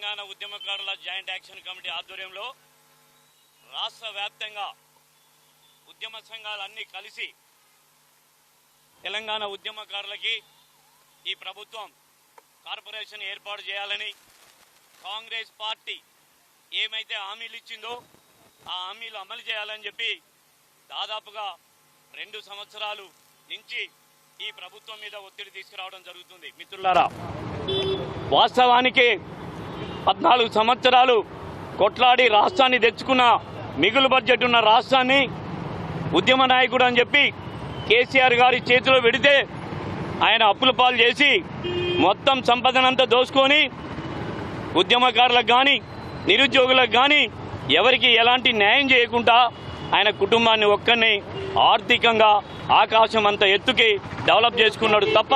తెలంగాణ ఉద్యమకారుల joint action committee ఆధ్వర్యంలో రాష్ట్ర వ్యాప్తంగా ఉద్యమ సంఘాలన్నీ కలిసి తెలంగాణ ఉద్యమకారులకి ఈ ప్రభుత్వం కార్పొరేషన్ ఏర్పాటు చేయాలని కాంగ్రెస్ పార్టీ ఏమైతే హామీలు ఇచ్చిందో ఆ హామీలు అమలు చేయాలని చెప్పి దాదాపుగా రెండు సంవత్సరాలు నుంచి ఈ ప్రభుత్వం మీద ఒత్తిడి తీసుకురావడం జరుగుతుంది. మిత్రులారా వాస్తవానికి పద్నాలుగు సంవత్సరాలు కొట్లాడి రాష్ట్రాన్ని తెచ్చుకున్న మిగులు బడ్జెట్ ఉన్న రాష్ట్రాన్ని ఉద్యమ నాయకుడు అని చెప్పి కేసీఆర్ గారి చేతిలో పెడితే ఆయన అప్పుల పాలు చేసి మొత్తం సంపదనంతా దోసుకొని ఉద్యమకారులకు కానీ నిరుద్యోగులకు కానీ ఎవరికి ఎలాంటి న్యాయం చేయకుండా ఆయన కుటుంబాన్ని ఒక్కరిని ఆర్థికంగా ఆకాశం అంత ఎత్తుకి డెవలప్ చేసుకున్నాడు తప్ప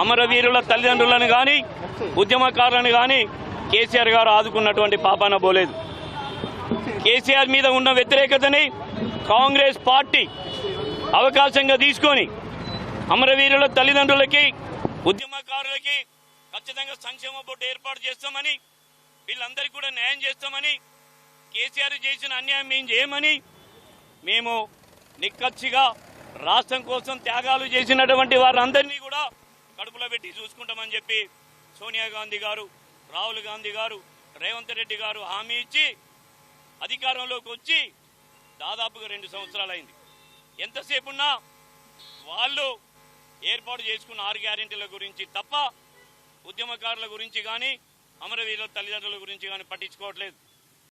అమరవీరుల తల్లిదండ్రులను కానీ ఉద్యమకారులను కానీ కేసీఆర్ గారు ఆదుకున్నటువంటి పాపాన పోలేదు. కేసీఆర్ మీద ఉన్న వ్యతిరేకతని కాంగ్రెస్ పార్టీ అవకాశంగా తీసుకొని అమరవీరుల తల్లిదండ్రులకి ఉద్యమకారులకి ఖచ్చితంగా సంక్షేమ బోర్డు ఏర్పాటు చేస్తామని వీళ్ళందరికీ కూడా న్యాయం చేస్తామని కేసీఆర్ చేసిన అన్యాయం మేము చేయమని మేము నిక్కచ్చిగా రాష్ట్రం కోసం త్యాగాలు చేసినటువంటి వారందరినీ కూడా కడుపులో పెట్టి చూసుకుంటామని చెప్పి సోనియా గాంధీ గారు రాహుల్ గాంధీ గారు రేవంత్ రెడ్డి గారు హామీ ఇచ్చి అధికారంలోకి వచ్చి దాదాపుగా రెండు సంవత్సరాలైంది. ఎంతసేపున్నా వాళ్ళు ఏర్పాటు చేసుకున్న ఆరు గ్యారెంటీల గురించి తప్ప ఉద్యమకారుల గురించి కానీ అమరవీరుల తల్లిదండ్రుల గురించి కానీ పట్టించుకోవట్లేదు.